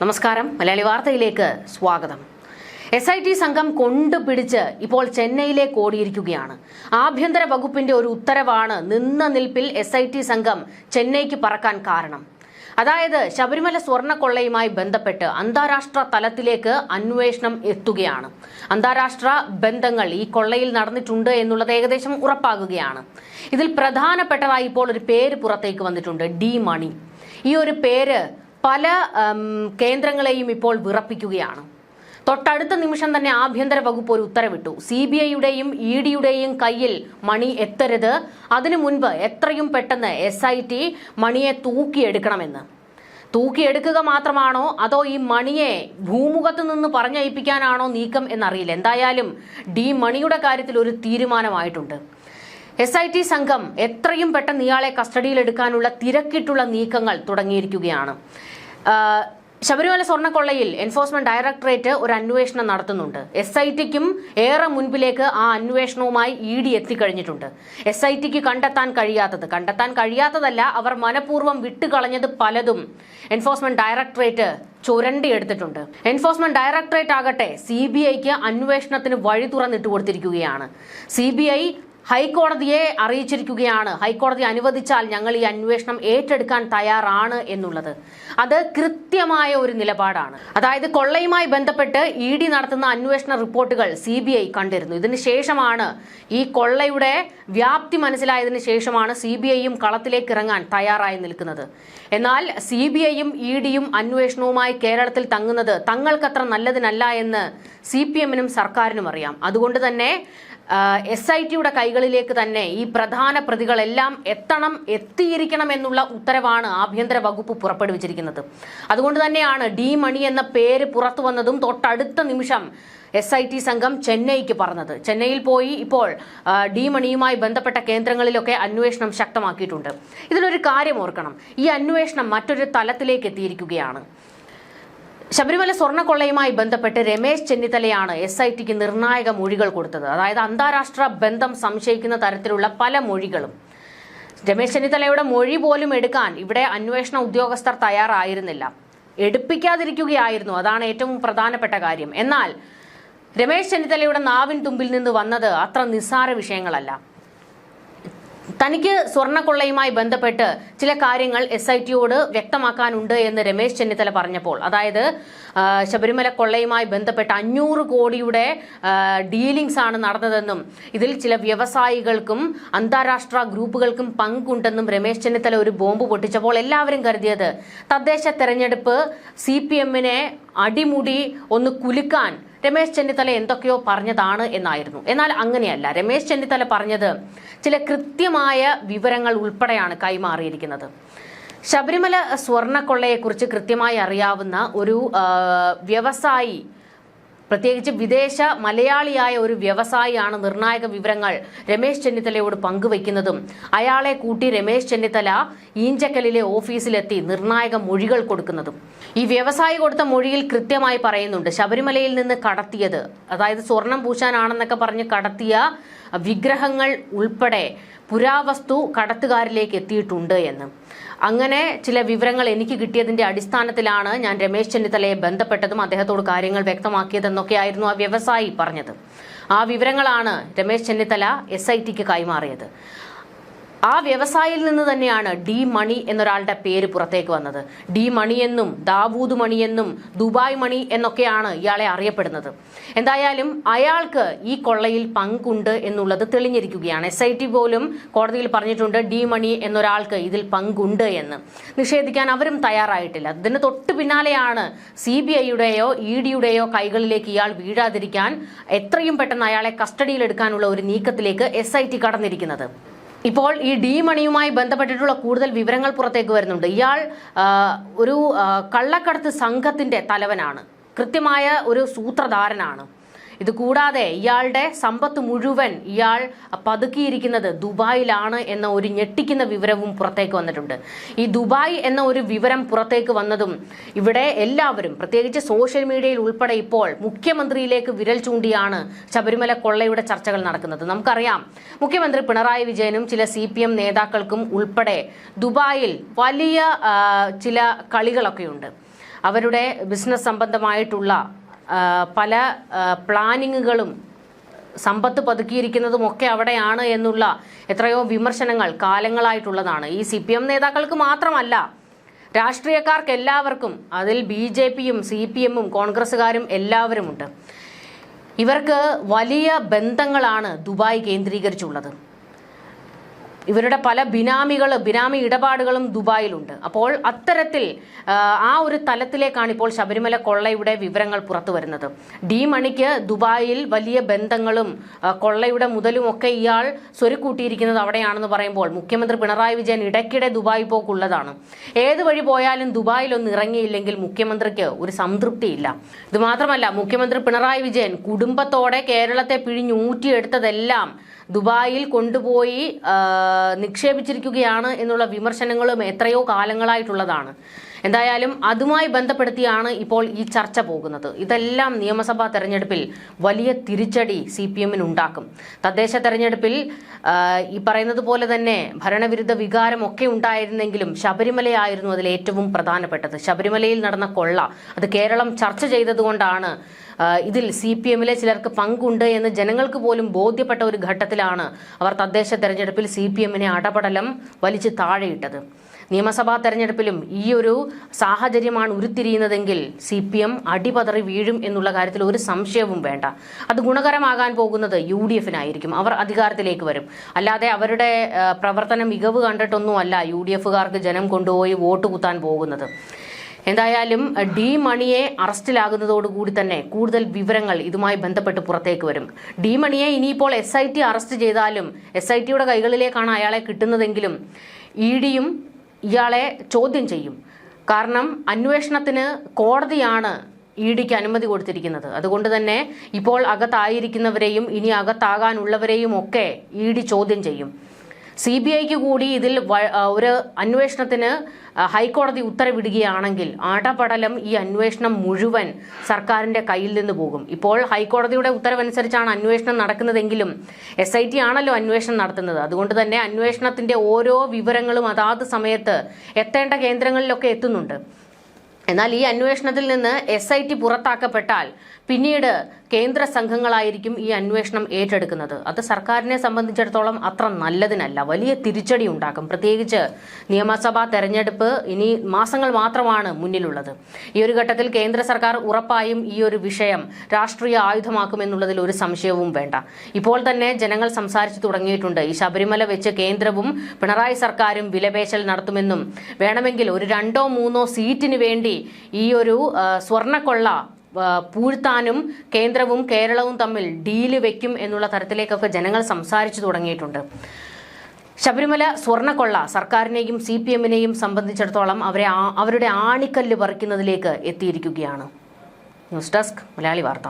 നമസ്കാരം. മലയാളി വാർത്തയിലേക്ക് സ്വാഗതം. എസ് ഐ ടി സംഘം കൊണ്ടുപിടിച്ച് ഇപ്പോൾ ചെന്നൈയിലേക്ക് ഓടിയിരിക്കുകയാണ് ആഭ്യന്തര വകുപ്പിന്റെ ഒരു ഉത്തരവാണ് നിന്ന നിൽപ്പിൽ എസ് ഐ ടി സംഘം ചെന്നൈക്ക് പറക്കാൻ കാരണം. അതായത് ശബരിമല സ്വർണക്കൊള്ളയുമായി ബന്ധപ്പെട്ട് അന്താരാഷ്ട്ര തലത്തിലേക്ക് അന്വേഷണം എത്തുകയാണ്. അന്താരാഷ്ട്ര ബന്ധങ്ങൾ ഈ കൊള്ളയിൽ നടന്നിട്ടുണ്ട് എന്നുള്ളത് ഏകദേശം ഉറപ്പാകുകയാണ്. ഇതിൽ പ്രധാനപ്പെട്ടതായി ഇപ്പോൾ ഒരു പേര് പുറത്തേക്ക് വന്നിട്ടുണ്ട്. ഡി മണി ഈ ഒരു പേര് പല കേന്ദ്രങ്ങളെയും ഇപ്പോൾ വിറപ്പിക്കുകയാണ്. തൊട്ടടുത്ത നിമിഷം തന്നെ ആഭ്യന്തര വകുപ്പ് ഒരു ഉത്തരവിട്ടു. സി ബി ഐയുടെയും ഇ ഡിയുടെയും കയ്യിൽ മണി എത്തരുത്. അതിനു മുൻപ് എത്രയും പെട്ടെന്ന് എസ് ഐ ടി മണിയെ തൂക്കിയെടുക്കണമെന്ന്. തൂക്കിയെടുക്കുക മാത്രമാണോ? അതോ ഈ മണിയെ ഭൂമുഖത്ത് നിന്ന് പറഞ്ഞയപ്പിക്കാനാണോ നീക്കം എന്നറിയില്ല. എന്തായാലും ഡി മണിയുടെ കാര്യത്തിൽ ഒരു തീരുമാനമായിട്ടുണ്ട്. എസ് ഐ ടി സംഘം എത്രയും പെട്ടെന്ന് ഇയാളെ കസ്റ്റഡിയിലെടുക്കാനുള്ള തിരക്കിട്ടുള്ള നീക്കങ്ങൾ തുടങ്ങിയിരിക്കുകയാണ്. ശബരിമല സ്വർണക്കൊള്ളയിൽ എൻഫോഴ്സ്മെന്റ് ഡയറക്ടറേറ്റ് ഒരു അന്വേഷണം നടത്തുന്നുണ്ട്. എസ് ഐ ടിക്കും ഏറെ മുൻപിലേക്ക് ആ അന്വേഷണവുമായി ഇ ഡി എത്തിക്കഴിഞ്ഞിട്ടുണ്ട്. എസ് ഐ ടിക്ക് കണ്ടെത്താൻ കഴിയാത്തത് കണ്ടെത്താൻ കഴിയാത്തതല്ല അവർ മനഃപൂർവം വിട്ടുകളഞ്ഞത് പലതും എൻഫോഴ്സ്മെന്റ് ഡയറക്ടറേറ്റ് ചുരണ്ടിയെടുത്തിട്ടുണ്ട്. എൻഫോഴ്സ്മെന്റ് ഡയറക്ടറേറ്റ് ആകട്ടെ സി ബി ഐക്ക് അന്വേഷണത്തിന് വഴി തുറന്നിട്ട് കൊടുത്തിരിക്കുകയാണ്. സി ബി ഐ ഹൈക്കോടതിയെ അറിയിച്ചിരിക്കുകയാണ്. ഹൈക്കോടതി അനുവദിച്ചാൽ ഞങ്ങൾ ഈ അന്വേഷണം ഏറ്റെടുക്കാൻ തയ്യാറാണ് എന്നുള്ളത്. അത് കൃത്യമായ ഒരു നിലപാടാണ്. അതായത് കൊള്ളയുമായി ബന്ധപ്പെട്ട് ഇ ഡി നടത്തുന്ന അന്വേഷണ റിപ്പോർട്ടുകൾ സി ബി ഐ കണ്ടിരുന്നു. ഇതിന് ശേഷമാണ് ഈ കൊള്ളയുടെ വ്യാപ്തി മനസ്സിലായതിനു ശേഷമാണ് സി ബി ഐയും കളത്തിലേക്ക് ഇറങ്ങാൻ തയ്യാറായി നിൽക്കുന്നത്. എന്നാൽ സി ബി ഐയും ഇ ഡിയും അന്വേഷണവുമായി കേരളത്തിൽ തങ്ങുന്നത് തങ്ങൾക്കത്ര നല്ലതിനല്ല എന്ന് സി പി എമ്മിനും സർക്കാരിനും അറിയാം. അതുകൊണ്ട് തന്നെ എസ് ഐ ടിയുടെ കൈകളിലേക്ക് തന്നെ ഈ പ്രധാന പ്രതികളെല്ലാം എത്തണം എത്തിയിരിക്കണം എന്നുള്ള ഉത്തരവാണ് ആഭ്യന്തര വകുപ്പ് പുറപ്പെടുവിച്ചിരിക്കുന്നത്. അതുകൊണ്ട് തന്നെയാണ് ഡി മണി എന്ന പേര് പുറത്തു വന്നതും തൊട്ടടുത്ത നിമിഷം എസ് ഐ ടി സംഘം ചെന്നൈക്ക് പറഞ്ഞത്. ചെന്നൈയിൽ പോയി ഇപ്പോൾ ഡി മണിയുമായി ബന്ധപ്പെട്ട കേന്ദ്രങ്ങളിലൊക്കെ അന്വേഷണം ശക്തമാക്കിയിട്ടുണ്ട്. ഇതിലൊരു കാര്യം ഓർക്കണം. ഈ അന്വേഷണം മറ്റൊരു തലത്തിലേക്ക് എത്തിയിരിക്കുകയാണ്. ശബരിമല സ്വർണക്കൊള്ളയുമായി ബന്ധപ്പെട്ട് രമേശ് ചെന്നിത്തലയാണ് എസ് ഐ ടിക്ക് നിർണായക മൊഴികൾ കൊടുത്തത്. അതായത് അന്താരാഷ്ട്ര ബന്ധം സംശയിക്കുന്ന തരത്തിലുള്ള പല മൊഴികളും. രമേശ് ചെന്നിത്തലയുടെ മൊഴി പോലും എടുക്കാൻ ഇവിടെ അന്വേഷണ ഉദ്യോഗസ്ഥർ തയ്യാറായിരുന്നില്ല. എടുപ്പിക്കാതിരിക്കുകയായിരുന്നു. അതാണ് ഏറ്റവും പ്രധാനപ്പെട്ട കാര്യം. എന്നാൽ രമേശ് ചെന്നിത്തലയുടെ നാവിൻ തുമ്പിൽ നിന്ന് വന്നത് അത്ര നിസ്സാര വിഷയങ്ങളല്ല. തനിക്ക് സ്വർണക്കൊള്ളയുമായി ബന്ധപ്പെട്ട് ചില കാര്യങ്ങൾ എസ് ഐ ടിയോട് വ്യക്തമാക്കാനുണ്ട് എന്ന് രമേശ് ചെന്നിത്തല പറഞ്ഞപ്പോൾ. അതായത് ശബരിമല കൊള്ളയുമായി ബന്ധപ്പെട്ട് അഞ്ഞൂറ് കോടിയുടെ ഡീലിംഗ്സ് ആണ് നടന്നതെന്നും ഇതിൽ ചില വ്യവസായികൾക്കും അന്താരാഷ്ട്ര ഗ്രൂപ്പുകൾക്കും പങ്കുണ്ടെന്നും രമേശ് ചെന്നിത്തല ഒരു ബോംബ് പൊട്ടിച്ചപ്പോൾ എല്ലാവരും കരുതിയത് തദ്ദേശ തെരഞ്ഞെടുപ്പ് സി പി എമ്മിനെ അടിമുടി ഒന്ന് കുലുക്കാൻ രമേശ് ചെന്നിത്തല എന്തൊക്കെയോ പറഞ്ഞതാണ് എന്നായിരുന്നു. എന്നാൽ അങ്ങനെയല്ല. രമേശ് ചെന്നിത്തല പറഞ്ഞത് ചില കൃത്യമായ വിവരങ്ങൾ ഉൾപ്പെടെയാണ് കൈമാറിയിരിക്കുന്നത്. ശബരിമല സ്വർണക്കൊള്ളയെക്കുറിച്ച് കൃത്യമായി അറിയാവുന്ന ഒരു വ്യവസായി പ്രത്യേകിച്ച് വിദേശ മലയാളിയായ ഒരു വ്യവസായിയാണ് നിർണായക വിവരങ്ങൾ രമേശ് ചെന്നിത്തലയോട് പങ്കുവയ്ക്കുന്നതും. അയാളെ കൂട്ടി രമേശ് ചെന്നിത്തല ഈഞ്ചക്കലിലെ ഓഫീസിലെത്തി നിർണായക മൊഴികൾ കൊടുക്കുന്നതും. ഈ വ്യവസായി കൊടുത്ത മൊഴിയിൽ കൃത്യമായി പറയുന്നുണ്ട്. ശബരിമലയിൽ നിന്ന് കടത്തിയത് അതായത് സ്വർണം പൂശാനാണെന്നൊക്കെ പറഞ്ഞ് കടത്തിയ വിഗ്രഹങ്ങൾ ഉൾപ്പെടെ പുരാവസ്തു കടത്തുകാരിലേക്ക് എത്തിയിട്ടുണ്ട് എന്ന്. അങ്ങനെ ചില വിവരങ്ങൾ എനിക്ക് കിട്ടിയതിന്റെ അടിസ്ഥാനത്തിലാണ് ഞാൻ രമേശ് ചെന്നിത്തലയെ ബന്ധപ്പെട്ടതും അദ്ദേഹത്തോട് കാര്യങ്ങൾ വ്യക്തമാക്കിയതെന്നൊക്കെയായിരുന്നു ആ വ്യവസായി പറഞ്ഞത്. ആ വിവരങ്ങളാണ് രമേശ് ചെന്നിത്തല എസ് ഐ ടിക്ക് കൈമാറിയത്. ആ വ്യവസായിയിൽ നിന്ന് തന്നെയാണ് ഡി മണി എന്നൊരാളുടെ പേര് പുറത്തേക്ക് വന്നത്. ഡി മണി എന്നും ദാവൂദ് മണി എന്നും ദുബായ് മണി എന്നൊക്കെയാണ് ഇയാളെ അറിയപ്പെടുന്നത്. എന്തായാലും അയാൾക്ക് ഈ കൊള്ളയിൽ പങ്കുണ്ട് എന്നുള്ളത് തെളിഞ്ഞിരിക്കുകയാണ്. എസ് ഐ ടി പോലും കോടതിയിൽ പറഞ്ഞിട്ടുണ്ട് ഡി മണി എന്നൊരാൾക്ക് ഇതിൽ പങ്കുണ്ട് എന്ന്. നിഷേധിക്കാൻ അവരും തയ്യാറായിട്ടില്ല. അതിന് തൊട്ട് പിന്നാലെയാണ് സി ബി ഐയുടെയോ ഇ ഡിയുടെയോ കൈകളിലേക്ക് ഇയാൾ വീഴാതിരിക്കാൻ എത്രയും പെട്ടെന്ന് അയാളെ കസ്റ്റഡിയിലെടുക്കാനുള്ള ഒരു നീക്കത്തിലേക്ക് എസ് ഐ ടി കടന്നിരിക്കുന്നത്. ഇപ്പോൾ ഈ ഡി മണിയുമായി ബന്ധപ്പെട്ടിട്ടുള്ള കൂടുതൽ വിവരങ്ങൾ പുറത്തേക്ക് വരുന്നുണ്ട്. ഇയാൾ ഒരു കള്ളക്കടത്ത് സംഘത്തിന്റെ തലവനാണ്. കൃത്യമായ ഒരു സൂത്രധാരനാണ്. ഇത് കൂടാതെ ഇയാളുടെ സമ്പത്ത് മുഴുവൻ ഇയാൾ പതുക്കിയിരിക്കുന്നത് ദുബായിലാണ് എന്ന ഒരു ഞെട്ടിക്കുന്ന വിവരവും പുറത്തേക്ക് വന്നിട്ടുണ്ട്. ഈ ദുബായ് എന്ന ഒരു വിവരം പുറത്തേക്ക് വന്നതും ഇവിടെ എല്ലാവരും പ്രത്യേകിച്ച് സോഷ്യൽ മീഡിയയിൽ ഉൾപ്പെടെ ഇപ്പോൾ മുഖ്യമന്ത്രിയിലേക്ക് വിരൽ ചൂണ്ടിയാണ് ശബരിമല കൊള്ളയുടെ ചർച്ചകൾ നടക്കുന്നത്. നമുക്കറിയാം മുഖ്യമന്ത്രി പിണറായി വിജയനും ചില സി പി എം നേതാക്കൾക്കും ഉൾപ്പെടെ ദുബായിൽ വലിയ ചില കളികളൊക്കെയുണ്ട്. അവരുടെ ബിസിനസ് സംബന്ധമായിട്ടുള്ള പല പ്ലാനിങ്ങുകളും സമ്പത്ത് പതുക്കിയിരിക്കുന്നതും ഒക്കെ അവിടെയാണ് എന്നുള്ള എത്രയോ വിമർശനങ്ങൾ കാലങ്ങളായിട്ടുള്ളതാണ്. ഈ സി പി എം നേതാക്കൾക്ക് മാത്രമല്ല രാഷ്ട്രീയക്കാർക്ക് എല്ലാവർക്കും അതിൽ ബി ജെ പിയും സി പി എമ്മും കോൺഗ്രസ്സുകാരും എല്ലാവരുമുണ്ട്. ഇവർക്ക് വലിയ ബന്ധങ്ങളാണ് ദുബായ് കേന്ദ്രീകരിച്ചുള്ളത്. ഇവരുടെ പല ബിനാമികൾ ബിനാമി ഇടപാടുകളും ദുബായിലുണ്ട്. അപ്പോൾ അത്തരത്തിൽ ആ, ഒരു തലത്തിലേക്കാണ് ഇപ്പോൾ ശബരിമല കൊള്ളയുടെ വിവരങ്ങൾ പുറത്തു വരുന്നത്. ഡി മണിക്ക് ദുബായിൽ വലിയ ബന്ധങ്ങളും കൊള്ളയുടെ മുതലും ഒക്കെ ഇയാൾ സ്വരുക്കൂട്ടിയിരിക്കുന്നത് അവിടെയാണെന്ന് പറയുമ്പോൾ മുഖ്യമന്ത്രി പിണറായി വിജയൻ ഇടയ്ക്കിടെ ദുബായി പോക്കുള്ളതാണ്. ഏത് വഴി പോയാലും ദുബായിൽ ഒന്ന് ഇറങ്ങിയില്ലെങ്കിൽ മുഖ്യമന്ത്രിക്ക് ഒരു സംതൃപ്തിയില്ല. ഇത് മാത്രമല്ല മുഖ്യമന്ത്രി പിണറായി വിജയൻ കുടുംബത്തോടെ കേരളത്തെ പിഴിഞ്ഞൂറ്റിയെടുത്തതെല്ലാം ദുബായിൽ കൊണ്ടുപോയി നിക്ഷേപിച്ചിരിക്കുകയാണ് എന്നുള്ള വിമർശനങ്ങളും എത്രയോ കാലങ്ങളായിട്ടുള്ളതാണ്. എന്തായാലും അതുമായി ബന്ധപ്പെടുത്തിയാണ് ഇപ്പോൾ ഈ ചർച്ച പോകുന്നത്. ഇതെല്ലാം നിയമസഭാ തെരഞ്ഞെടുപ്പിൽ വലിയ തിരിച്ചടി സി പി എമ്മിന് ഉണ്ടാക്കും തദ്ദേശ തെരഞ്ഞെടുപ്പിൽ ഈ പറയുന്നത് പോലെ തന്നെ ഭരണവിരുദ്ധ വികാരമൊക്കെ ഉണ്ടായിരുന്നെങ്കിലും ശബരിമലയായിരുന്നു അതിൽ ഏറ്റവും പ്രധാനപ്പെട്ടത്. ശബരിമലയിൽ നടന്ന കൊള്ള അത് കേരളം ചർച്ച ചെയ്തതുകൊണ്ടാണ് ഇതിൽ സി പി എമ്മിലെ ചിലർക്ക് പങ്കുണ്ട് എന്ന് ജനങ്ങൾക്ക് പോലും ബോധ്യപ്പെട്ട ഒരു ഘട്ടത്തിലാണ് അവർ തദ്ദേശ തെരഞ്ഞെടുപ്പിൽ സി പി എമ്മിനെ അടപടലം വലിച്ചു താഴെയിട്ടത്. നിയമസഭാ തെരഞ്ഞെടുപ്പിലും ഈ ഒരു സാഹചര്യമാണ് ഉരുത്തിരിയുന്നതെങ്കിൽ സി പി എം അടിപതറി വീഴും എന്നുള്ള കാര്യത്തിൽ ഒരു സംശയവും വേണ്ട. അത് ഗുണകരമാകാൻ പോകുന്നത് യു ഡി എഫിനായിരിക്കും. അവർ അധികാരത്തിലേക്ക് വരും. അല്ലാതെ അവരുടെ പ്രവർത്തന മികവ് കണ്ടിട്ടൊന്നുമല്ല യു ഡി എഫുകാർക്ക് ജനം കൊണ്ടുപോയി വോട്ട് കുത്താൻ പോകുന്നത്. എന്തായാലും ഡി മണിയെ അറസ്റ്റിലാകുന്നതോടുകൂടി തന്നെ കൂടുതൽ വിവരങ്ങൾ ഇതുമായി ബന്ധപ്പെട്ട് പുറത്തേക്ക് വരും. ഡി മണിയെ ഇനിയിപ്പോൾ എസ് ഐ ടി അറസ്റ്റ് ചെയ്താലും എസ് ഐ ടിയുടെ കൈകളിലേക്കാണ് അയാളെ കിട്ടുന്നതെങ്കിലും ഇ ഡിയും ഇയാളെ ചോദ്യം ചെയ്യും. കാരണം അന്വേഷണത്തിന് കോടതിയാണ് ഇ ഡിക്ക് അനുമതി കൊടുത്തിരിക്കുന്നത്. അതുകൊണ്ട് തന്നെ ഇപ്പോൾ അകത്തായിരിക്കുന്നവരെയും ഇനി അകത്താകാനുള്ളവരെയും ഒക്കെ ഇ ഡി ചോദ്യം ചെയ്യും. സി ബി ഐക്ക് കൂടി ഇതിൽ ഒരു അന്വേഷണത്തിന് ഹൈക്കോടതി ഉത്തരവിടുകയാണെങ്കിൽ ആടപടലം ഈ അന്വേഷണം മുഴുവൻ സർക്കാരിന്റെ കയ്യിൽ നിന്ന് പോകും. ഇപ്പോൾ ഹൈക്കോടതിയുടെ ഉത്തരവനുസരിച്ചാണ് അന്വേഷണം നടക്കുന്നതെങ്കിലും എസ് ഐ ടി ആണല്ലോ അന്വേഷണം നടത്തുന്നത്. അതുകൊണ്ട് തന്നെ അന്വേഷണത്തിന്റെ ഓരോ വിവരങ്ങളും അതാത് സമയത്ത് എത്തേണ്ട കേന്ദ്രങ്ങളിലൊക്കെ എത്തുന്നുണ്ട്. എന്നാൽ ഈ അന്വേഷണത്തിൽ നിന്ന് എസ് ഐ ടി പുറത്താക്കപ്പെട്ടാൽ പിന്നീട് കേന്ദ്ര സംഘങ്ങളായിരിക്കും ഈ അന്വേഷണം ഏറ്റെടുക്കുന്നത്. അത് സർക്കാരിനെ സംബന്ധിച്ചിടത്തോളം അത്ര നല്ലതിനല്ല. വലിയ തിരിച്ചടി ഉണ്ടാക്കും. പ്രത്യേകിച്ച് നിയമസഭാ തെരഞ്ഞെടുപ്പ് ഇനി മാസങ്ങൾ മാത്രമാണ് മുന്നിലുള്ളത്. ഈ ഒരു ഘട്ടത്തിൽ കേന്ദ്ര സർക്കാർ ഉറപ്പായും ഈ ഒരു വിഷയം രാഷ്ട്രീയ ആയുധമാക്കുമെന്നുള്ളതിൽ ഒരു സംശയവും വേണ്ട. ഇപ്പോൾ തന്നെ ജനങ്ങൾ സംസാരിച്ചു തുടങ്ങിയിട്ടുണ്ട്. ഈ ശബരിമല വെച്ച് കേന്ദ്രവും പിണറായി സർക്കാരും വിലപേശൽ നടത്തുമെന്നും വേണമെങ്കിൽ ഒരു രണ്ടോ മൂന്നോ സീറ്റിന് വേണ്ടി ഈ ഒരു സ്വർണക്കൊള്ള പൂഴ്ത്താനും കേന്ദ്രവും കേരളവും തമ്മിൽ ഡീൽ വെക്കും എന്നുള്ള തരത്തിലേക്കൊക്കെ ജനങ്ങൾ സംസാരിച്ചു തുടങ്ങിയിട്ടുണ്ട്. ശബരിമല സ്വർണക്കൊള്ള സർക്കാരിനെയും സി പി എമ്മിനെയും സംബന്ധിച്ചിടത്തോളം അവരെ അവരുടെ ആണിക്കല്ല് പറിക്കുന്നതിലേക്ക് എത്തിയിരിക്കുകയാണ്. ന്യൂസ് ഡെസ്ക് മലയാളി വാർത്ത.